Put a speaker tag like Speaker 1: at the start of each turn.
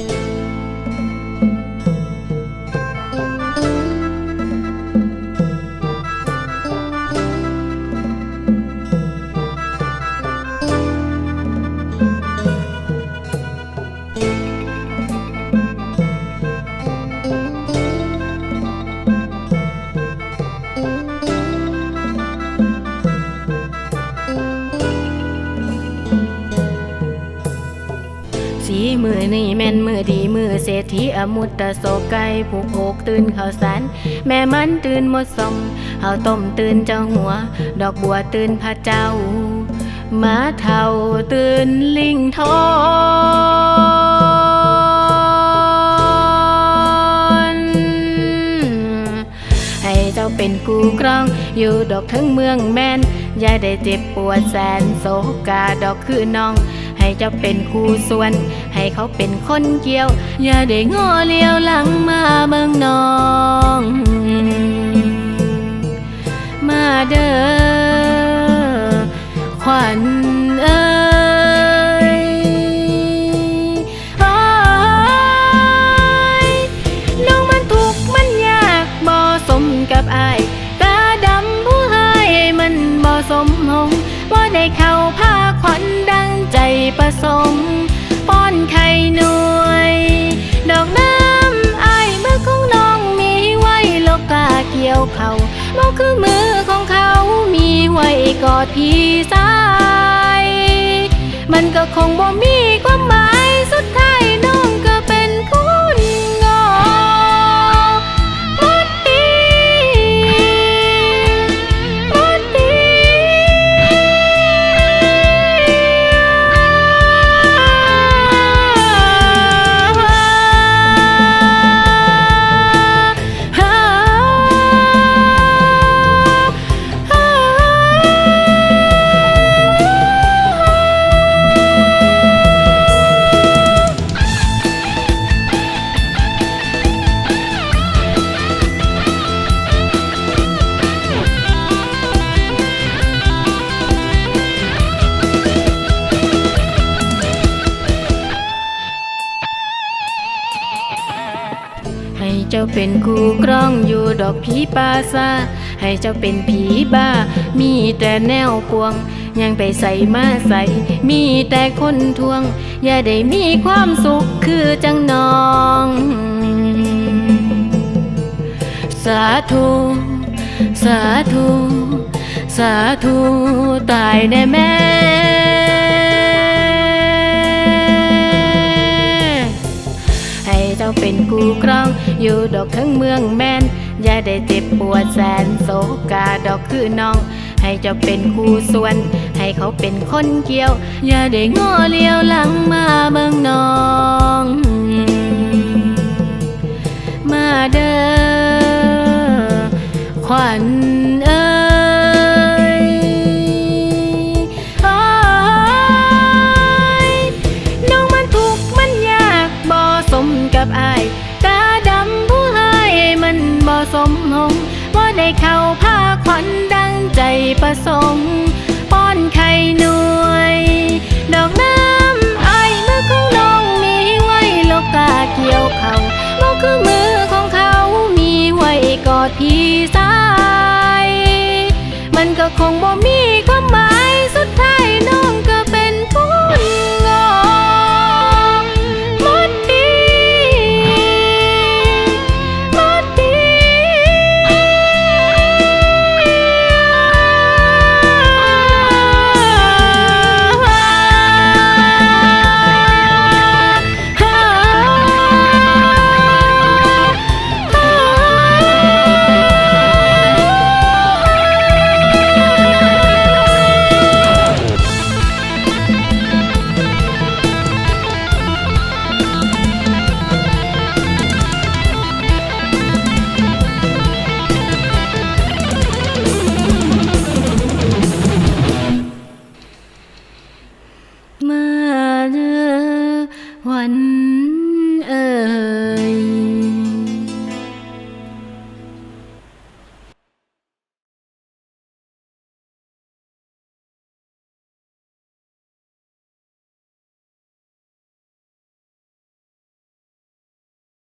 Speaker 1: Thank you. มือนี่แม่นมือดีมือเศรษฐีอมุตตะโศกไก่ผูกโอกตื่นข้าวสารแม่มันตื่นหมดสมเฮาต้มตื่นเจ้าหัว ดอกบัวตื่นพระเจ้ามาเท่าตื่นลิงทอนให้เจ้าเป็นกูกรอง อยู่ดอกทั้งเมืองแม่นอย่าได้เจ็บปวดแสนโศกาดอกคือน้อง ให้เจ้าเป็นคู่ส่วน ให้เขาเป็นคนเกี่ยว อย่าได้งอเลี้ยวหลังมาเมืองนอง ผสม ป้อนไข่หน่วย ดอกน้ำไอ้เมื่อของน้องมีไว้ลกาเกี่ยวเขาบ่คือมือของเขามีไว้กอดพี่สาย มันก็คงบ่มีความหมายส เจ้าเป็นคู่กล้องอยู่ดอกผีปาซาให้เจ้าเป็นผีบ้า มีแต่แนวปวง ยังไปใส่มาใส่ มีแต่คนทวง อย่าได้มีความสุขคือจังน้อง สาธุ สาธุ สาธุ ตายแน่แม่ กูกรอง อยู่ดอกทั้งเมืองแมนอย่าได้เจ็บปวดแสนโศกาดอกคือน้อง ให้เจ้าเป็นคู่ส่วน ให้เขาเป็นคนเกี่ยว อย่าได้งอเลี้ยวหลังมา ได้เข้าผ้าขวัญดังใจประสงค์ป้อนไข่หน่วย ดอกน้ำไอเมื่อของน้องมีไว้ลกาเกี่ยวเขามือคือมือของเขามีไว้กอดพี่สาย มันก็คงบ่มี one